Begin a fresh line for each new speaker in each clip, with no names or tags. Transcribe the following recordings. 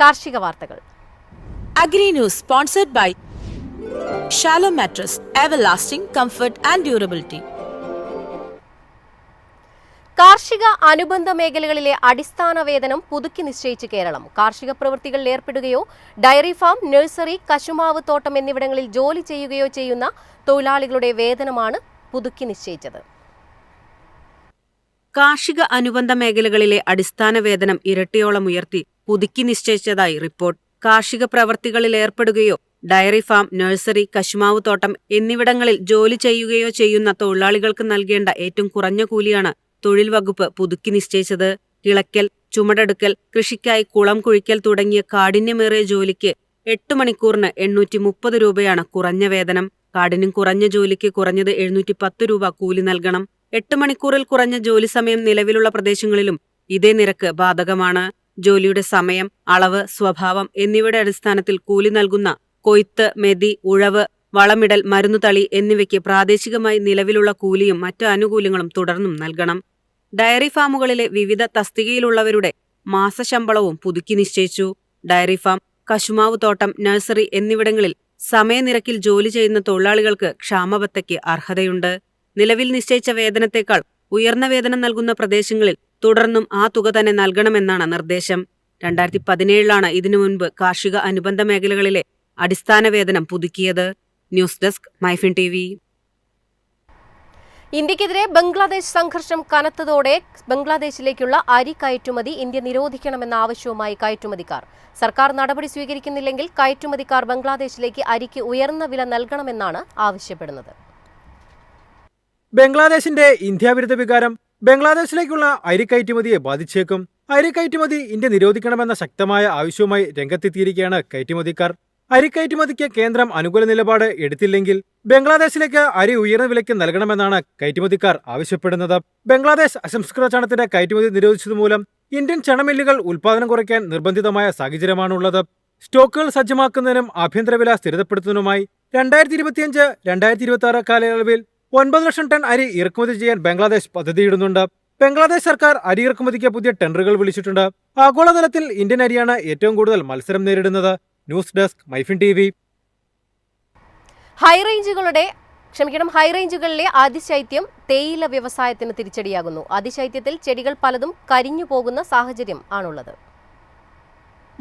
കാർഷിക വാർത്തകൾ.
Agri news sponsored by Shalo mattress everlasting comfort and durability.
കാർഷിക അനുബന്ധ മേഖലകളിലെ അടിസ്ഥാന വേതനം പുതുക്കി നിശ്ചയിച്ച് കേരളം. കാർഷിക പ്രവൃത്തികളിൽ ഏർപ്പെടുകയോ ഡയറി ഫാം നഴ്സറി കശുമാവ് തോട്ടം എന്നിവിടങ്ങളിൽ ജോലി ചെയ്യുകയോ ചെയ്യുന്ന തൊഴിലാളികളുടെ വേതനമാണ് പുതുക്കി നിശ്ചയിച്ചത്.
കാർഷിക അനുബന്ധ മേഖലകളിലെ അടിസ്ഥാന വേതനം ഇരട്ടിയോളം ഉയർത്തി പുതുക്കി നിശ്ചയിച്ചതായി റിപ്പോർട്ട്. കാർഷിക പ്രവർത്തികളിൽ ഏർപ്പെടുകയോ ഡയറി ഫാം നഴ്സറി കശുമാവ് തോട്ടം എന്നിവിടങ്ങളിൽ ജോലി ചെയ്യുകയോ ചെയ്യുന്ന തൊഴിലാളികൾക്ക് നൽകേണ്ട ഏറ്റവും കുറഞ്ഞ കൂലിയാണ് തൊഴിൽ വകുപ്പ് പുതുക്കി നിശ്ചയിച്ചത്. കിളക്കൽ ചുമടെടുക്കൽ കൃഷിക്കായി കുളം കുഴിക്കൽ തുടങ്ങിയ കാഠിന്യമേറിയ ജോലിക്ക് എട്ട് മണിക്കൂറിന് എണ്ണൂറ്റി മുപ്പത് രൂപയാണ് കുറഞ്ഞ വേതനം. കാഠിന്യം കുറഞ്ഞ ജോലിക്ക് കുറഞ്ഞത് എഴുന്നൂറ്റി പത്ത് രൂപ കൂലി നൽകണം. എട്ട് മണിക്കൂറിൽ കുറഞ്ഞ ജോലി സമയം നിലവിലുള്ള പ്രദേശങ്ങളിലും ഇതേ നിരക്ക് ബാധകമാണ്. ജോലിയുടെ സമയം അളവ് സ്വഭാവം എന്നിവയുടെ അടിസ്ഥാനത്തിൽ കൂലി നൽകുന്ന കൊയ്ത്ത് മെതി ഉഴവ് വളമിടൽ മരുന്നുതളി എന്നിവയ്ക്ക് പ്രാദേശികമായി നിലവിലുള്ള കൂലിയും മറ്റു ആനുകൂല്യങ്ങളും തുടർന്നും നൽകണം. ഡയറി ഫാമുകളിലെ വിവിധ തസ്തികയിലുള്ളവരുടെ മാസശമ്പളവും പുതുക്കി നിശ്ചയിച്ചു. ഡയറി ഫാം കശുമാവ് തോട്ടം നഴ്സറി എന്നിവിടങ്ങളിൽ സമയനിരക്കിൽ ജോലി ചെയ്യുന്ന തൊഴിലാളികൾക്ക് ക്ഷാമബത്തയ്ക്ക് അർഹതയുണ്ട്. നിലവിൽ നിശ്ചയിച്ച വേതനത്തേക്കാൾ ഉയർന്ന വേതനം നൽകുന്ന പ്രദേശങ്ങളിൽ തുടർന്നും ആ തുക തന്നെ നൽകണമെന്നാണ് നിർദ്ദേശം. രണ്ടായിരത്തി പതിനേഴിലാണ് ഇതിനു മുൻപ് കാർഷിക അനുബന്ധ മേഖലകളിലെ അടിസ്ഥാന വേതനം പുതുക്കിയത്. News desk Myfin T V.
ഇന്ത്യക്കെതിരെ ബംഗ്ലാദേശ് സംഘർഷം കനത്തതോടെ ബംഗ്ലാദേശിലേക്കുള്ള അരി കയറ്റുമതി ഇന്ത്യ നിരോധിക്കണമെന്ന ആവശ്യവുമായി കയറ്റുമതിക്കാർ. സർക്കാർ നടപടി സ്വീകരിക്കുന്നില്ലെങ്കിൽ കയറ്റുമതിക്കാർ ബംഗ്ലാദേശിലേക്ക് അരിക്ക് ഉയർന്ന വില നൽകണമെന്നാണ് ആവശ്യപ്പെടുന്നത്.
ബംഗ്ലാദേശിന്റെ ഇന്ത്യാവിരുദ്ധ വികാരം ബംഗ്ലാദേശിലേക്കുള്ള അരി കയറ്റുമതിയെ ബാധിച്ചേക്കും. അരി കയറ്റുമതി ഇന്ത്യ നിരോധിക്കണമെന്ന ശക്തമായ ആവശ്യവുമായി രംഗത്തെത്തിയിരിക്കുകയാണ് കയറ്റുമതിക്കാർ. അരി കയറ്റുമതിക്ക് കേന്ദ്രം അനുകൂല നിലപാട് എടുത്തില്ലെങ്കിൽ ബംഗ്ലാദേശിലേക്ക് അരി ഉയർന്ന വിലയ്ക്ക് നൽകണമെന്നാണ് കയറ്റുമതിക്കാർ ആവശ്യപ്പെടുന്നത്. ബംഗ്ലാദേശ് അസംസ്കൃത ചണത്തിന്റെ കയറ്റുമതി നിരോധിച്ചതുമൂലം ഇന്ത്യൻ ചണമില്ലുകൾ ഉൽപാദനം കുറയ്ക്കാൻ നിർബന്ധിതമായ സാഹചര്യമാണുള്ളത്. സ്റ്റോക്കുകൾ സജ്ജമാക്കുന്നതിനും ആഭ്യന്തര വില സ്ഥിരതപ്പെടുത്തുന്നതിനുമായി രണ്ടായിരത്തി ഇരുപത്തിയഞ്ച് രണ്ടായിരത്തി ഇരുപത്തി ആറ് കാലയളവിൽ ഒൻപത് ലക്ഷം ടൺ അരി ഇറക്കുമതി ചെയ്യാൻ ബംഗ്ലാദേശ് പദ്ധതിയിടുന്നുണ്ട്. ബംഗ്ലാദേശ് സർക്കാർ അരി ഇറക്കുമതിക്ക് പുതിയ ടെൻഡറുകൾ വിളിച്ചിട്ടുണ്ട്. ആഗോളതലത്തിൽ ഇന്ത്യൻ അരിയാണ് ഏറ്റവും കൂടുതൽ മത്സരം നേരിടുന്നത്. News desk Myfin T V.
ഹൈറേഞ്ചുകളുടെ ക്ഷമിക്കണം ഹൈറേഞ്ചുകളിലെ അതിശൈത്യം തേയില വ്യവസായത്തിന് തിരിച്ചടിയാകുന്നു. അതിശൈത്യത്തിൽ ചെടികൾ പലതും കരിഞ്ഞു പോകുന്ന സാഹചര്യം ആണുള്ളത്.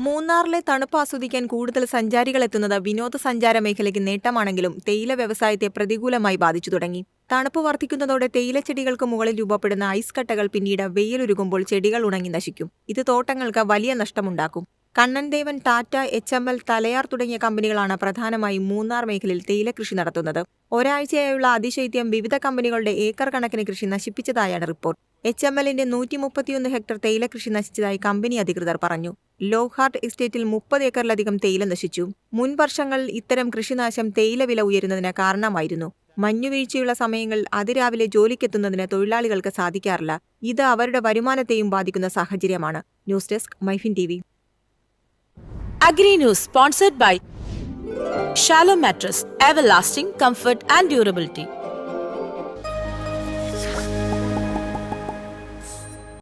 മൂന്നാറിലെ തണുപ്പ് ആസ്വദിക്കാൻ കൂടുതൽ സഞ്ചാരികൾ എത്തുന്നത് വിനോദസഞ്ചാര മേഖലയ്ക്ക് നേട്ടമാണെങ്കിലും തേയില വ്യവസായത്തെ പ്രതികൂലമായി ബാധിച്ചു തുടങ്ങി. തണുപ്പ് വർദ്ധിക്കുന്നതോടെ തേയിലച്ചെടികൾക്ക് മുകളിൽ രൂപപ്പെടുന്ന ഐസ് കട്ടകൾ പിന്നീട് വെയിലൊരുകുമ്പോൾ ചെടികൾ ഉണങ്ങി നശിക്കും. ഇത് തോട്ടങ്ങൾക്ക് വലിയ നഷ്ടമുണ്ടാക്കും. Kannan Devan Tata H M L Talayar തുടങ്ങിയ കമ്പനികളാണ് പ്രധാനമായും മൂന്നാർ മേഖലയിൽ തേയില കൃഷി നടത്തുന്നത്. ഒരാഴ്ചയായുള്ള അതിശൈത്യം വിവിധ കമ്പനികളുടെ ഏക്കർ കണക്കിന് കൃഷി നശിപ്പിച്ചതായാണ് റിപ്പോർട്ട്. എച്ച് എം എല്ലിന്റെ നൂറ്റി മുപ്പത്തിയൊന്ന് ഹെക്ടർ തേയില കൃഷി നശിച്ചതായി കമ്പനി അധികൃതർ പറഞ്ഞു. ലോഹാർട്ട് എസ്റ്റേറ്റിൽ മുപ്പത് ഏക്കറിലധികം തേയില നശിച്ചു. മുൻ വർഷങ്ങളിൽ ഇത്തരം കൃഷിനാശം തേയില വില ഉയരുന്നതിന് കാരണമായിരുന്നു. മഞ്ഞുവീഴ്ചയുള്ള സമയങ്ങളിൽ അതിരാവിലെ ജോലിക്കെത്തുന്നതിന് തൊഴിലാളികൾക്ക് സാധിക്കാറില്ല. ഇത് അവരുടെ വരുമാനത്തെയും ബാധിക്കുന്ന സാഹചര്യമാണ്. News desk Myfin T
Agri News sponsored by Shallow Mattress, Everlasting Comfort and Durability.